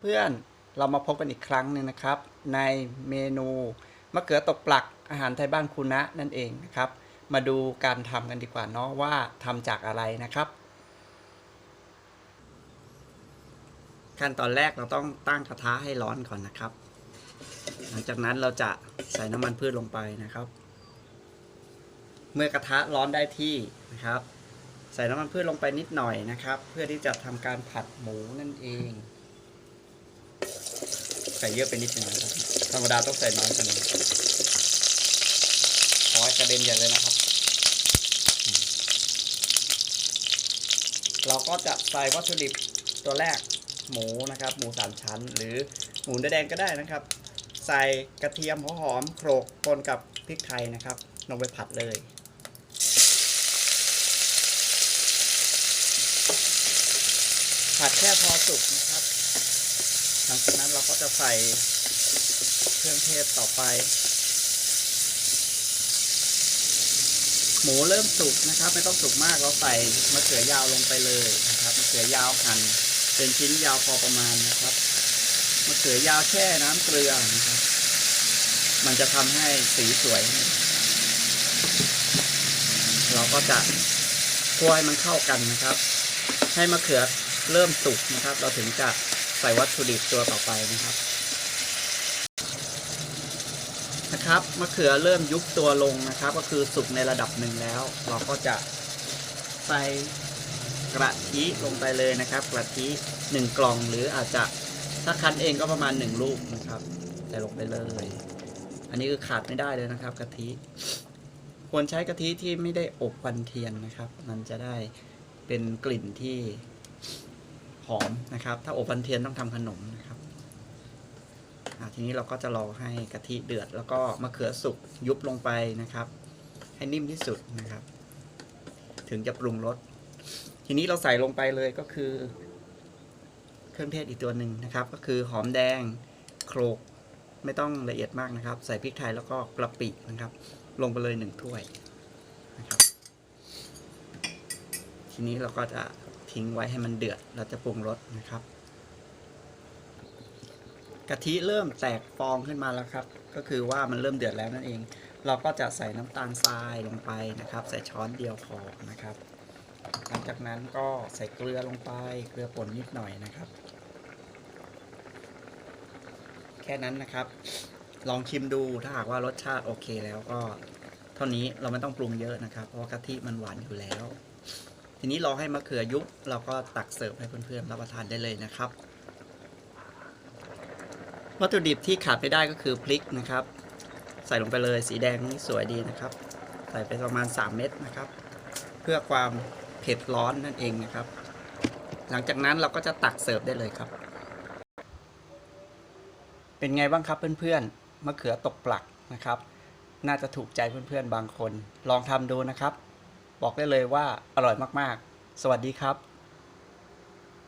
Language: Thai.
เพื่อนๆ เรามาพบกันอีกครั้งหนึ่งนะครับ ในเมนูมะเขือตกปลักอาหารไทยบ้านคุณนะนั่นเองนะครับ มาดูการทำกันดีกว่าเนาะว่าทำจากอะไรนะครับ ขั้นตอนแรกเราต้องตั้งกระทะให้ร้อนก่อนนะครับ หลังจากนั้นเราจะใส่น้ำมันพืชลงไปนะครับ เมื่อกระทะร้อนได้ที่นะครับใส่น้ำมันพืชลงไปนิดหน่อยนะครับ เพื่อที่จะทำการผัดหมูนั่นเอง ใส่เยอะไปนิดนึงนะครับธรรมดาต้องใส่น้อยกว่านี้ขอให้กระเด็นใหญ่เลยนะครับ เราก็จะใส่วัตถุดิบตัวแรกหมูนะครับ หมูสามชั้น หรือหมูเนื้อแดงก็ได้นะครับ ใส่กระเทียมหัวหอมโขลกปนกับพริกไทยนะครับลงไปผัดเลยผัดแค่พอสุกนะครับ หลังจากนั้นเราก็จะใส่เครื่องเทศต่อไป หมูเริ่มสุกนะครับ ไม่ต้องสุกมากเราใส่มะเขือยาวลงไปเลยนะครับมะเขือยาวหั่นเป็นชิ้นยาวพอประมาณนะครับมะเขือยาวแช่น้ำเกลือนะครับ มันจะทำให้สีสวย เราก็จะคั่วให้มันเข้ากันนะครับ ให้มะเขือเริ่มสุกนะครับ เราถึงจะ ใส่วัตถุดิบตัวต่อไปนะครับ นะครับมะเขือเริ่มยุบตัวลงนะครับ ก็คือสุกในระดับหนึ่งแล้ว เราก็จะใส่กระทิลงไปเลยนะครับ กระทิหนึ่งกล่องหรืออาจจะถ้าคั้นเองก็ประมาณหนึ่งลูกนะครับใส่ลงไปเลย อันนี้คือขาดไม่ได้เลยนะครับกะทิควรใช้กะทิที่ไม่ได้อบควันเทียนนะครับ มันจะได้เป็นกลิ่นที่ หอมนะครับ ถ้าอบวันเทียนต้องทำขนมนะครับทีนี้เราก็จะรอให้กะทิเดือด แล้วก็มะเขือสุกยุบลงไปนะครับ ให้นิ่มที่สุดนะครับ ถึงจะปรุงรสทีนี้เราใส่ลงไปเลยก็คือ เครื่องเทศอีกตัวหนึ่งนะครับ ก็คือหอมแดงโขลกไม่ต้องละเอียดมากนะครับ ใส่พริกไทยแล้วก็กระปินะครับ ลงไปเลยหนึ่งถ้วยนะครับ ทีนี้เราก็จะทิ้งไว้ให้มันเดือด เราจะปรุงรสนะครับ กะทิเริ่มแตกฟองขึ้นมาแล้วครับ ก็คือว่ามันเริ่มเดือดแล้วนั่นเอง เราก็จะใส่น้ำตาลทรายลงไปนะครับ ใส่ช้อนเดียวพอนะครับ หลังจากนั้นก็ใส่เกลือลงไป เกลือป่นนิดหน่อยนะครับ แค่นั้นนะครับ ลองชิมดูถ้าหากว่ารสชาติโอเคแล้วก็เท่านี้เราไม่ต้องปรุงเยอะนะครับ เพราะกะทิมันหวานอยู่แล้ว ทีนี้รอให้มะเขือยุบเราก็ตักเสิร์ฟให้เพื่อนๆรับประทานได้เลยนะครับ วัตถุดิบที่ขาดไม่ได้ก็คือพริกนะครับ ใส่ลงไปเลยสีแดงนี่สวยดีนะครับ ใส่ไปประมาณ 3 เม็ดนะครับ เพื่อความเผ็ดร้อนนั่นเองนะครับ หลังจากนั้นเราก็จะตักเสิร์ฟได้เลยครับ เป็นไงบ้างครับเพื่อนๆมะเขือตกปลักนะครับ น่าจะถูกใจเพื่อนๆบางคน ลองทำดูนะครับ บอกได้เลยว่าอร่อยมากๆ สวัสดีครับ